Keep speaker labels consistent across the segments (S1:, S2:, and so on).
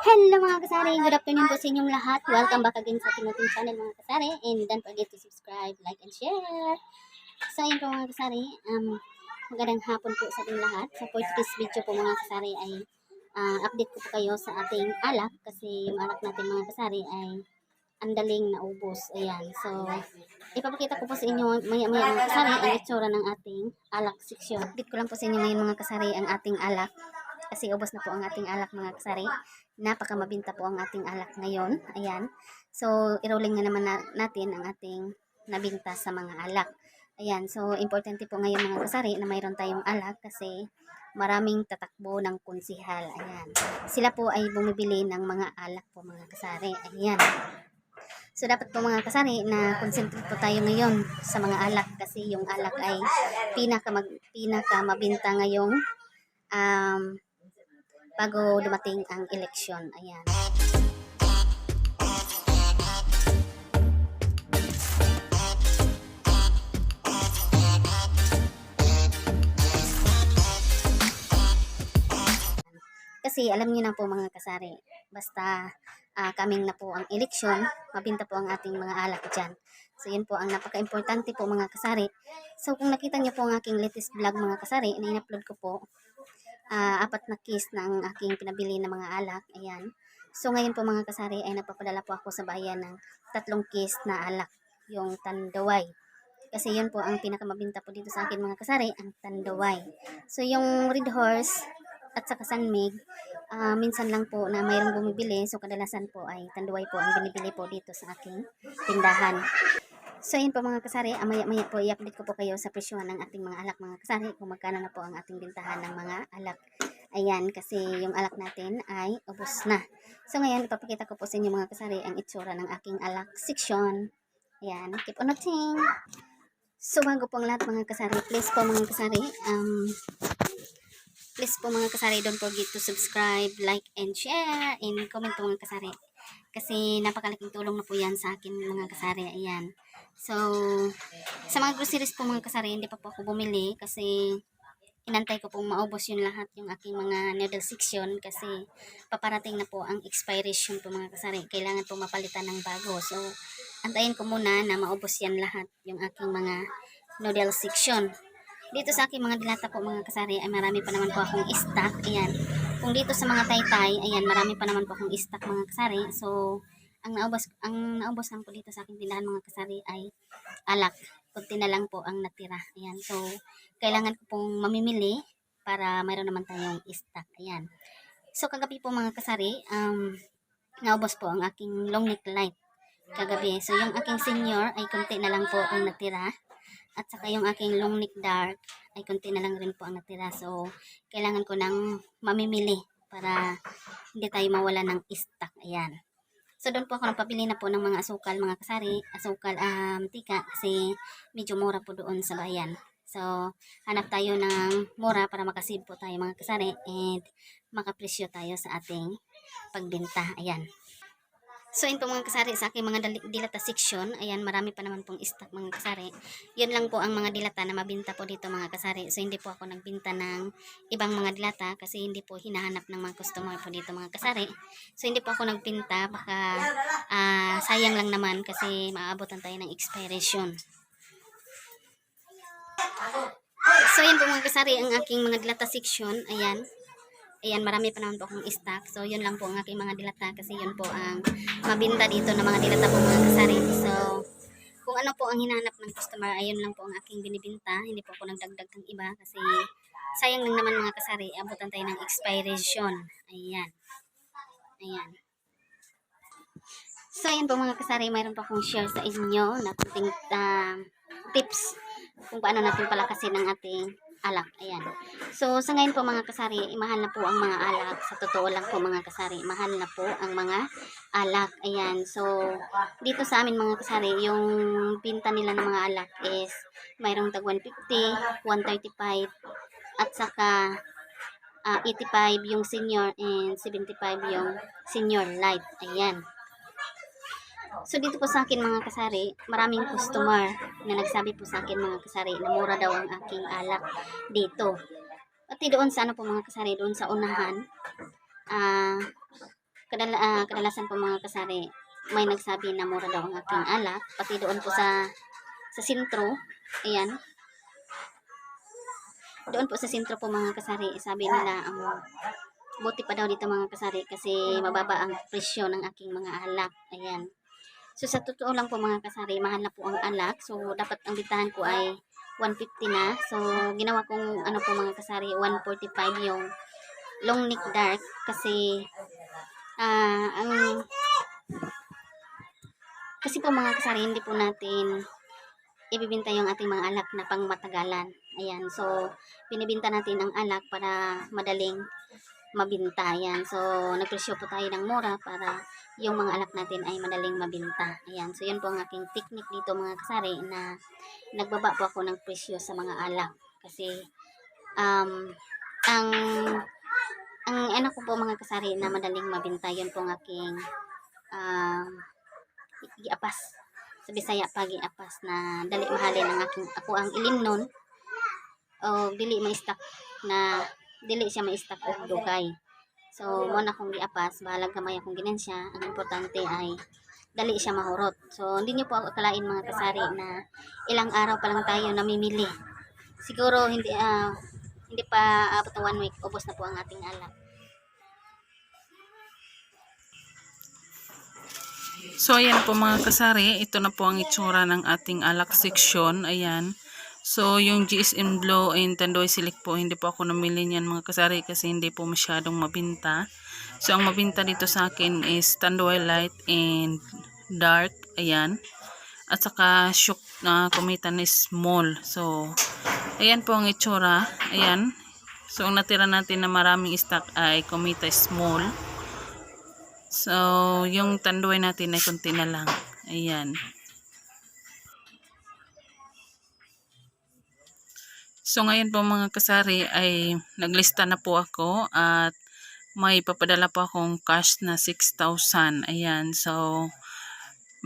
S1: Hello mga kasari, good afternoon po sa inyong lahat. Welcome back again sa ating ating channel mga kasari. And don't forget to subscribe, like, and share. So ayun po mga kasari, um, magandang hapon po sa ating lahat. For today's video po mga kasari ay ah, update ko po kayo sa ating alak. Kasi yung alak natin mga kasari ay andaling naubos. Ayan, so ipapakita ko po sa inyo maya maya mga kasari ang itsura ng ating alak section. Update ko lang po sa inyo ngayon mga kasari ang ating alak kasi ubos na po ang ating alak mga kasari. Napaka mabinta po ang ating alak ngayon. Ayan. So, irolling na naman na, natin ang ating nabinta sa mga alak. Ayan. So, importante po ngayon mga kasari na mayroon tayong alak kasi maraming tatakbo ng konsihal. Ayan. Sila po ay bumibili ng mga alak po mga kasari. Ayan. So, dapat po mga kasari na concentrate po tayo ngayon sa mga alak kasi yung alak ay pinaka, pinaka mabinta ngayong um, bago dumating ang eleksyon. Ayan. Kasi alam niyo na po mga kasari, basta ah, kaming na po ang eleksyon, mabinta po ang ating mga alak dyan. So yun po ang napaka-importante po mga kasari. So kung nakita niyo po ang aking latest vlog mga kasari, na in-upload ko po, ah, apat na case ng aking pinabili na mga alak. Ayan. So ngayon po mga kasari ay nagpapadala po ako sa bayan ng tatlong case na alak, yung tandaway. Kasi yun po ang pinakamabinta po dito sa akin mga kasari, ang tandaway. So yung red horse at saka sanmig, ah, minsan lang po na mayroong bumibili. So kadalasan po ay tandaway po ang binibili po dito sa aking tindahan. So ayun po mga kasari, ah, maya-maya po i-update ko po kayo sa presyohan ng ating mga alak mga kasari kung magkano na po ang ating bintahan ng mga alak. Ayan, kasi yung alak natin ay ubos na. So ngayon, ipapakita ko po sa inyo mga kasari ang itsura ng aking alak section. Ayan, keep on watching. So bago po ang lahat mga kasari, please po mga kasari, um, please po mga kasari, don't forget to subscribe, like, and share, and comment po mga kasari. Kasi napakalaking tulong na po yan sa akin mga kasari. Ayan. So, sa mga groceries po mga kasari, hindi pa po ako bumili kasi inantay ko pong maubos yung lahat yung aking mga noodle section kasi paparating na po ang expiration po mga kasari. Kailangan po mapalitan ng bago. So, antayin ko muna na maubos yan lahat yung aking mga noodle section. Dito sa aking mga dilata po mga kasari ay marami pa naman po akong stock. Ayan. Kung dito sa mga taytay, ayan, marami pa naman po akong stock mga kasari. So, ang naubos, ang naubos lang po dito sa aking tindahan mga kasari ay alak. Kunti na lang po ang natira. Ayan. So, kailangan ko pong mamimili para mayroon naman tayong stock. Ayan. So, kagabi po mga kasari, um, naubos po ang aking long neck light kagabi. So, yung aking senior ay kunti na lang po ang natira. At saka yung aking long neck dark ay kunti na lang rin po ang natira. So, kailangan ko nang mamimili para hindi tayo mawala ng stock. Ayan. So, doon po ako nagpabili na po ng mga asukal, mga kasari, asukal, um, tika, kasi medyo mura po doon sa bayan. So, hanap tayo ng mura para makasave po tayo mga kasari and makapresyo tayo sa ating pagbenta. Ayan. So, yun po mga kasari sa aking mga dilata section. Ayan, marami pa naman pong stock mga kasari. Yun lang po ang mga dilata na mabinta po dito mga kasari. So, hindi po ako nagbinta ng ibang mga dilata kasi hindi po hinahanap ng mga customer po dito mga kasari. So, hindi po ako nagbinta. Baka ah, sayang lang naman kasi maabutan tayo ng expiration. So, yan po mga kasari ang aking mga dilata section. Ayan. Ayan, marami pa naman po akong stock. So, yun lang po ang aking mga dilata kasi yun po ang mabinta dito na mga dilata po mga kasari. So, kung ano po ang hinanap ng customer, ayun lang po ang aking binibinta. Hindi po ako nagdagdag ng iba kasi sayang lang naman mga kasari. Abutan tayo ng expiration. Ayan. Ayan. So, ayan po mga kasari, mayroon pa akong share sa inyo na kunting ah, tips kung paano natin palakasin ang ating alak. Ayan. So, sa ngayon po mga kasari, mahal na po ang mga alak. Sa totoo lang po mga kasari, mahal na po ang mga alak. Ayan. So, dito sa amin mga kasari, yung pinta nila ng mga alak is mayroong tag 150, 135, at saka ah, 85 yung senior and 75 yung senior light. Ayan. So dito po sa akin mga kasari, maraming customer na nagsabi po sa akin mga kasari na mura daw ang aking alak dito. Pati doon sa ano po mga kasari, doon sa unahan, ah kadala, ah, kadalasan po mga kasari, may nagsabi na mura daw ang aking alak. Pati doon po sa sa sintro, ayan. Doon po sa sintro po mga kasari, sabi nila, um, buti pa daw dito mga kasari kasi mababa ang presyo ng aking mga alak. Ayan. So sa totoo lang po mga kasari, mahal na po ang alak. So dapat ang bitahan ko ay 150 na. So ginawa kong ano po mga kasari, 145 yung long neck dark kasi ah ang kasi po mga kasari, hindi po natin ibibinta yung ating mga alak na pang matagalan. Ayan, so binibinta natin ang alak para madaling mabinta. Ayan, so nagpresyo po tayo ng mura para yung mga alak natin ay madaling mabinta. Ayan, so yun po ang aking technique dito mga kasari na nagbaba po ako ng presyo sa mga alak. Kasi um, ang ang ano ko po mga kasari na madaling mabinta, yun po ang aking um, giapas sa Bisaya pa giapas na dali mahalin ang aking ako ang ilim nun o dili ma-stock na dili siya ma-stock og dugay so mo na kong giapas balag gamay akong ginansya ang importante ay dali siya mahurot so hindi niyo po akalain mga kasari na ilang araw pa lang tayo namimili siguro hindi ah, hindi pa abot ng one week ubos na po ang ating alak
S2: So, ayan po mga kasari. Ito na po ang itsura ng ating alak section. Ayan. So, yung GSM Blow and Tandoy Select po, hindi po ako namili niyan mga kasari kasi hindi po masyadong mabinta. So, ang mabinta dito sa akin is Tandoy Light and Dark. Ayan. At saka Shook na kumitan is Small. So, ayan po ang itsura. Ayan. So, ang natira natin na maraming stock ay Kumita Small. So, yung tanduay natin ay konti na lang. Ayan. So, ngayon po mga kasari ay naglista na po ako at may papadala po akong cash na 6,000. Ayan. So,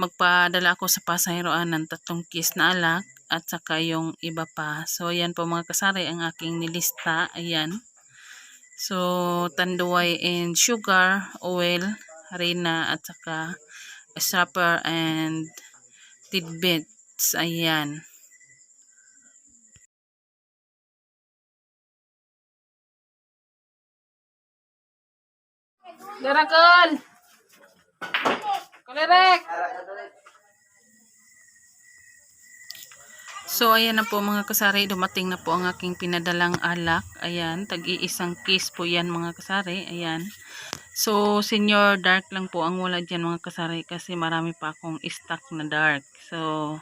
S2: magpadala ako sa pasahiroan ng tatlong kiss na alak at saka yung iba pa. So, ayan po mga kasari ang aking nilista. Ayan. So, tanduay and sugar, oil, harina at saka supper and tidbits. Ayan. Lirakol! Kulirek! So, ayan na po mga kasari. Dumating na po ang aking pinadalang alak. Ayan, tag-iisang case po yan mga kasari. Ayan. So, senior dark lang po ang wala dyan mga kasari kasi marami pa akong stock na dark. So,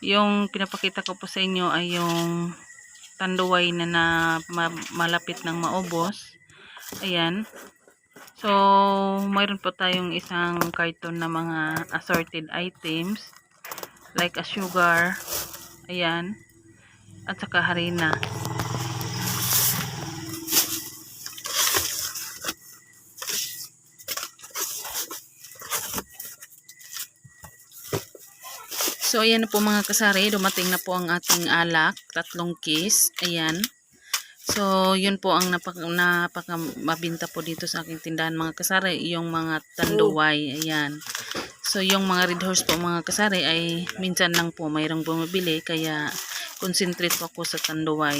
S2: yung pinapakita ko po sa inyo ay yung tanduay na, na ma- malapit ng maubos. Ayan. So, mayroon po tayong isang carton na mga assorted items like a sugar, ayan, at saka harina. So, ayan na po mga kasari. Dumating na po ang ating alak. Tatlong case. Ayan. So, yun po ang napaka, napaka po dito sa aking tindahan mga kasari. Yung mga tanduway. Ayan. So, yung mga red horse po mga kasari ay minsan lang po mayroong bumibili. Kaya, concentrate po ako sa tanduway.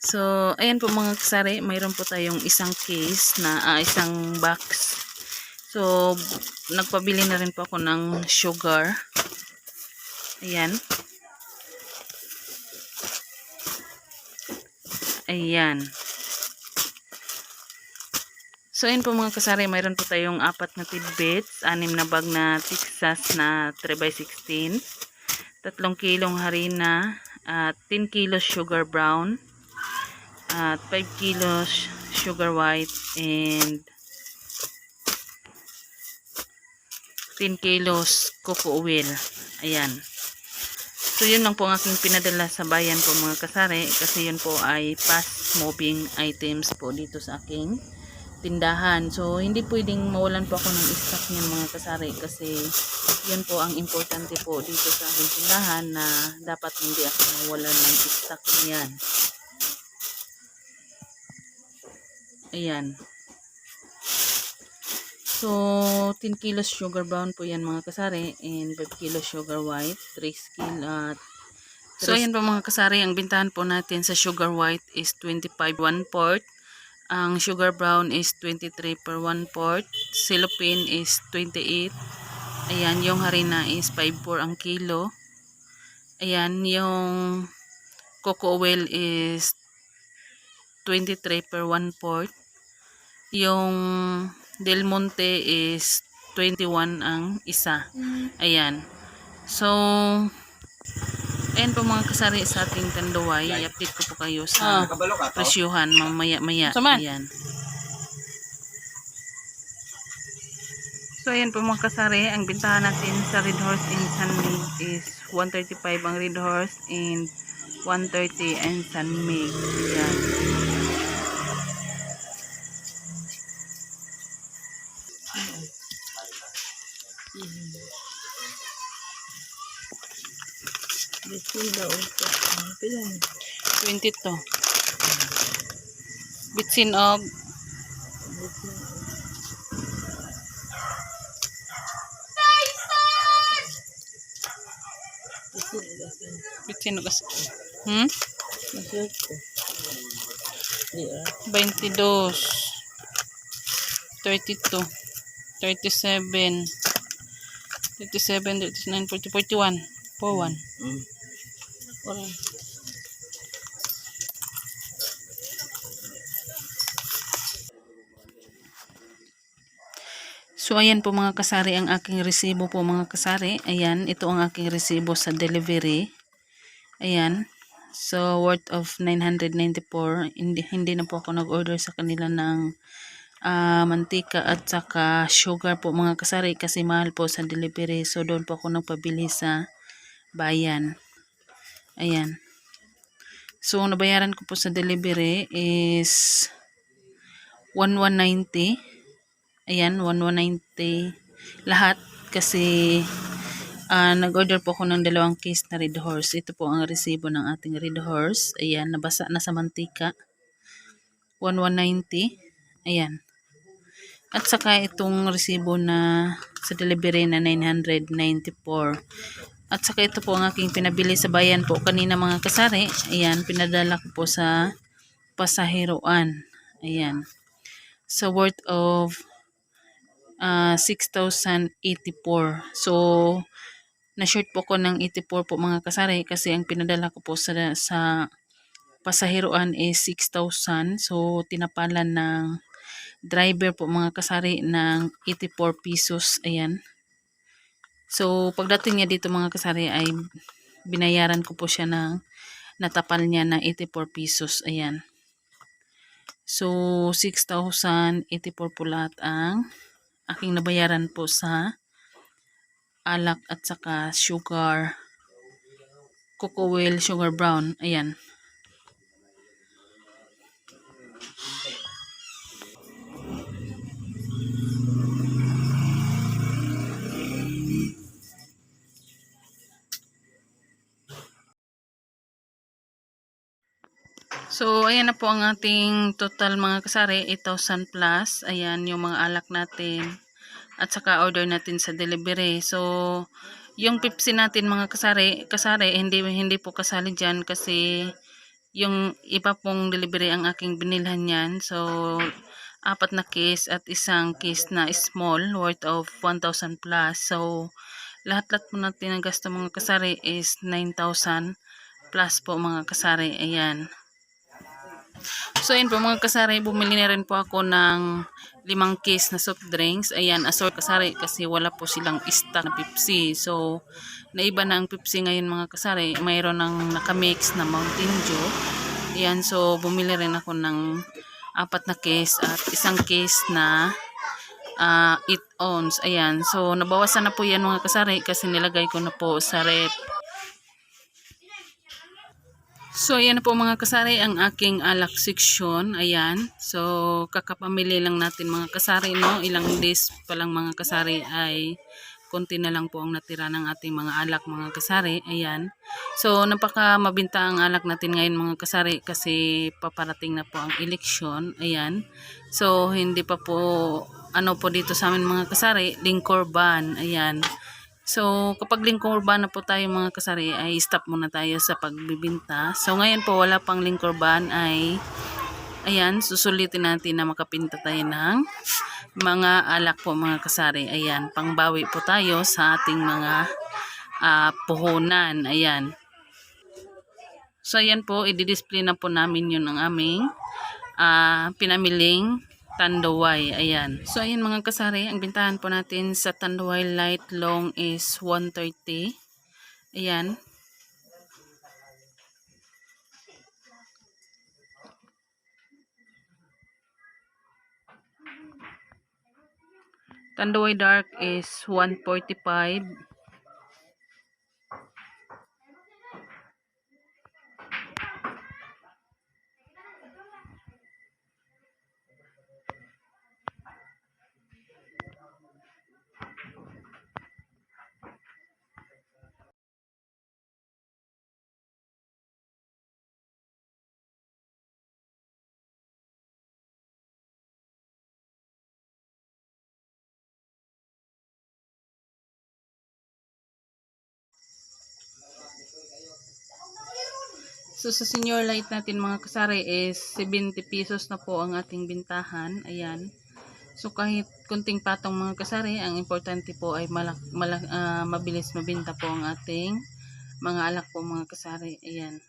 S2: So, ayan po mga kasari. Mayroon po tayong isang case na ah, isang box. So, nagpabili na rin po ako ng sugar. Ayan. Ayan. So, ayan po mga kasari, mayroon po tayong apat na tidbits, anim na bag na Texas na 3x16, tatlong kilong harina, at 10 kilos sugar brown, at 5 kilos sugar white, and 10 kilos cocoa oil. Ayan. So, yun lang po ang aking pinadala sa bayan po mga kasari kasi yun po ay fast moving items po dito sa aking tindahan. So, hindi pwedeng mawalan po ako ng stock niyan mga kasari kasi yun po ang importante po dito sa aking tindahan na dapat hindi ako mawalan ng stock niyan. Ayan. So, 10 kilos sugar brown po yan mga kasari and 5 kilos sugar white, 3 skill at So, ayan po mga kasari, ang bintahan po natin sa sugar white is 25 1 port. Ang sugar brown is 23 per 1 port. Silopin is 28. Ayan, yung harina is 5.4 ang kilo. Ayan, yung cocoa oil is 23 per 1 port. Yung Del Monte is 21 ang isa. Ayan. So, ayan po mga kasari sa ating tanduay. I-update ko po kayo sa
S3: ka to?
S2: presyuhan mamaya-maya. Ayan. So, ayan po mga kasari. Ang bintahan natin sa Red Horse in San Mig is 135 ang Red Horse and 130 ang San Mig. Ayan. 22. Bitsin og bitsin og Hmm? 22 32 37 37 39 40 41 41
S3: Hmm.
S2: Wala. So, ayan po mga kasari ang aking resibo po mga kasari. Ayan, ito ang aking resibo sa delivery. Ayan. So, worth of 994. Hindi, hindi na po ako nag-order sa kanila ng ah, mantika at saka sugar po mga kasari kasi mahal po sa delivery. So, doon po ako nagpabili sa bayan. Ayan. So, ang nabayaran ko po sa delivery is 1190. Ayan, 1190 lahat kasi ah, nag-order po ako ng dalawang case na Red Horse. Ito po ang resibo ng ating Red Horse. Ayan, nabasa na sa mantika. 1190. Ayan. At saka itong resibo na sa delivery na 994. At saka ito po ang aking pinabili sa bayan po kanina mga kasari. Ayan, pinadala ko po sa pasaheroan. Ayan. Sa worth of ah, 6,084. So, na-short po ko ng 84 po mga kasari kasi ang pinadala ko po sa, sa pasaheroan is 6,000. So, tinapalan ng driver po mga kasari ng 84 pesos. Ayan. So, pagdating niya dito mga kasari ay binayaran ko po siya ng natapal niya ng 84 pesos. Ayan. So, 6,084 po lahat ang aking nabayaran po sa alak at saka sugar cocoa oil, sugar brown. Ayan. So, ayan na po ang ating total mga kasari, 8,000 plus. Ayan yung mga alak natin. At saka order natin sa delivery. So, yung Pepsi natin mga kasari, kasari hindi, hindi po kasali dyan kasi yung iba pong delivery ang aking binilhan yan. So, apat na case at isang case na small worth of 1,000 plus. So, lahat-lahat po natin ang gasto mga kasari is 9,000 plus po mga kasari. Ayan. So, ayun po mga kasari, bumili na rin po ako ng limang case na soft drinks. Ayan, asort kasari kasi wala po silang stock na Pepsi. So, naiba na ang Pepsi ngayon mga kasari. Mayroon ng nakamix na Mountain Dew. Ayan, so bumili rin ako ng apat na case at isang case na ah 8 ounce. Ayan, so nabawasan na po yan mga kasari kasi nilagay ko na po sa rep. So, ayan po mga kasari ang aking alak section. Ayan. So, kakapamili lang natin mga kasari, no? Ilang days pa lang mga kasari ay konti na lang po ang natira ng ating mga alak mga kasari. Ayan. So, napaka mabinta ang alak natin ngayon mga kasari kasi paparating na po ang eleksyon. Ayan. So, hindi pa po ano po dito sa amin mga kasari, lingkorban. Ayan. So, kapag lingkorban na po tayo mga kasari, ay stop muna tayo sa pagbibinta. So, ngayon po wala pang lingkorban ay ayan, susulitin natin na makapinta tayo ng mga alak po mga kasari. Ayan, pangbawi po tayo sa ating mga ah, puhunan. Ayan. So, ayan po, i-display na po namin yun ang aming ah, pinamiling Tandaway. Ayan. So, ayan mga kasari, ang bintahan po natin sa Tandaway Light Long is 130. Ayan. Tandaway Dark is 145. So, sa senior light natin mga kasari is 70 pesos na po ang ating bintahan. Ayan. So, kahit kunting patong mga kasari, ang importante po ay malak, malak, ah, mabilis mabinta po ang ating mga alak po mga kasari. Ayan.